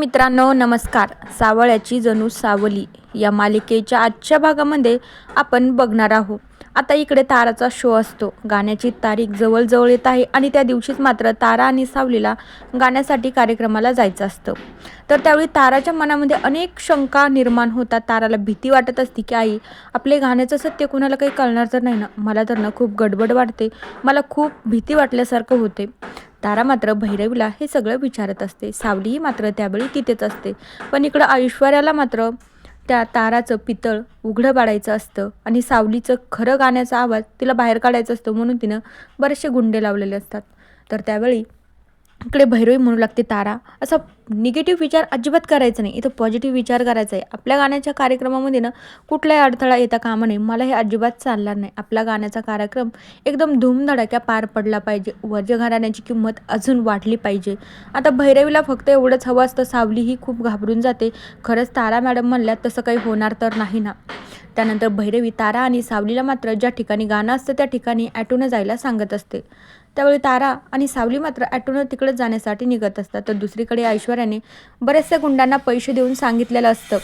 मित्रांनो नमस्कार. सावळ्याची जणू सावली या मालिकेच्या आजच्या भागामध्ये आपण बघणार आहोत. आता इकडे ताराचा शो असतो. गाण्याची तारीख जवळजवळ येत आहे आणि त्या दिवशीच मात्र तारा आणि सावलीला गाण्यासाठी कार्यक्रमाला जायचं असतं. तर त्यावेळी ताराच्या मनामध्ये अनेक शंका निर्माण होतात. ताराला भीती वाटत असते की आई आपले गाण्याचं सत्य कुणाला काही कळणार तर नाही ना? मला तर ना खूप गडबड वाटते. मला खूप भीती वाटल्यासारखं होते. तारा मात्र भैरवीला हे सगळं विचारत असते. सावलीही मात्र त्यावेळी तिथेच असते. पण इकडं ऐश्वर्याला मात्र त्या ताराचं पितळ उघडं पाडायचं असतं आणि सावलीचं खरं गाण्याचा आवाज तिला बाहेर काढायचा असतो म्हणून तिनं बरेचसे गुंडे लावलेले असतात. तर त्यावेळी इकडे भैरवी म्हणू लागते तारा. असा निगेटिव्ह विचार अजिबात करायचा नाही. इथं पॉझिटिव्ह विचार करायचा आहे. आपल्या गाण्याच्या कार्यक्रमामध्ये ना कुठलाही अडथळा येता कामा नये. मला हे अजिबात चालणार नाही. आपला गाण्याचा कार्यक्रम एकदम धूमधडाक्या पार पडला पाहिजे. वरच्या घराण्याची किंमत अजून वाढली पाहिजे. आता भैरवीला फक्त एवढंच हवं असतं. सावली ही खूप घाबरून जाते. खरंच तारा मॅडम म्हणल्यात तसं काही होणार तर नाही ना. त्यानंतर भैरवी तारा आणि सावलीला मात्र ज्या ठिकाणी गाणं असतं त्या ठिकाणी ॲटोनं जायला सांगत असते. त्यावेळी तारा आणि सावली मात्र ॲटोनं तिकडे जाण्यासाठी निघत असतात. तर दुसरीकडे ऐश्वर्याने बऱ्याचशा गुंडांना पैसे देऊन सांगितलेलं असतं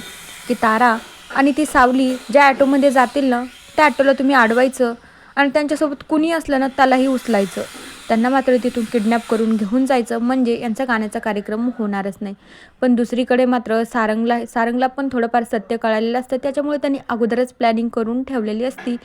की तारा आणि ती सावली ज्या ॲटोमध्ये जातील ना त्या ॲटोला तुम्ही अडवायचं आणि त्यांच्यासोबत कुणी असलं ना त्यालाही उचलायचं. त्यांना मात्र तिथून किडनॅप करून घेऊन जायचं म्हणजे यांचा गाण्याचा कार्यक्रम होणारच नाही. पण दुसरीकडे मात्र सारंगला सारंगला पण थोडंफार सत्य कळालेलं असतं. त्याच्यामुळे त्यांनी अगोदरच प्लॅनिंग करून ठेवलेली असती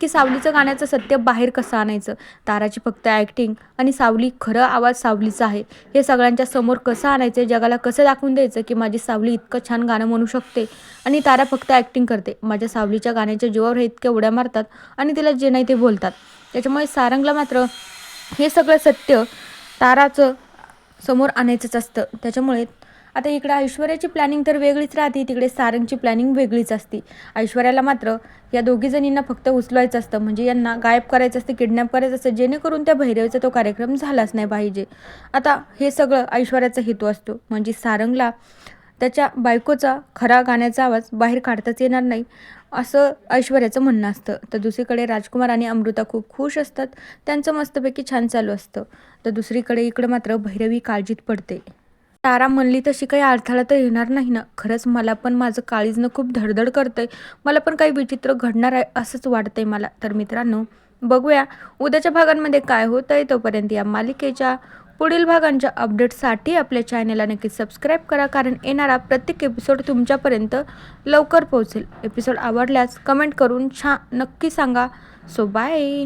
की सावलीचं गाण्याचं सत्य बाहेर कसं आणायचं? ताराची फक्त ॲक्टिंग आणि सावली खरं आवाज सावलीचा आहे. हे सगळ्यांच्या समोर कसं आणायचं? जगाला कसं दाखवून द्यायचं की माझी सावली इतकं छान गाणं म्हणू शकते? आणि तारा फक्त ॲक्टिंग करते. माझ्या सावलीच्या गाण्याच्या जीवावर हे इतक्या उड्या मारतात आणि तिला जे नाही ते बोलतात. त्याच्यामुळे सारंगला मात्र हे सगळं सत्य ताराचं समोर आणायचंच असतं. त्याच्यामुळे आता इकडे ऐश्वर्याची प्लॅनिंग तर वेगळीच राहते तिकडे सारंगची प्लॅनिंग वेगळीच असते. ऐश्वर्याला मात्र या दोघी जणींना फक्त उचलवायचं असतं. म्हणजे यांना गायब करायचं असतं किडनॅप करायचं असतं. जेणेकरून त्या भैरवीचा तो कार्यक्रम झालाच नाही पाहिजे. आता हे सगळं ऐश्वर्याचा हेतू असतो. म्हणजे सारंगला त्याच्या बायकोचा खरा गाण्याचा आवाज बाहेर काढताच येणार नाही असं ऐश्वर्याचं म्हणणं असतं. तर दुसरीकडे राजकुमार आणि अमृता खूप खुश असतात. त्यांचं मस्तपैकी छान चालू असतं. तर दुसरीकडे इकडं मात्र भैरवी काळजीत पडते. तारा म्हणली तशी काही अडथळा तर येणार नाही ना. खरंच मला पण माझं काळीजनं खूप धडधड करतंय. मला पण काही विचित्र घडणार आहे असंच वाटतंय मला. तर मित्रांनो बघूया उद्याच्या भागांमध्ये काय होतं आहे तोपर्यंत या मालिकेच्या पुढील भागांच्या अपडेटसाठी आपल्या चॅनेलला नक्की सबस्क्राईब करा कारण येणारा प्रत्येक एपिसोड तुमच्यापर्यंत लवकर पोहोचेल. एपिसोड आवडल्यास कमेंट करून छा नक्की सांगा. So bye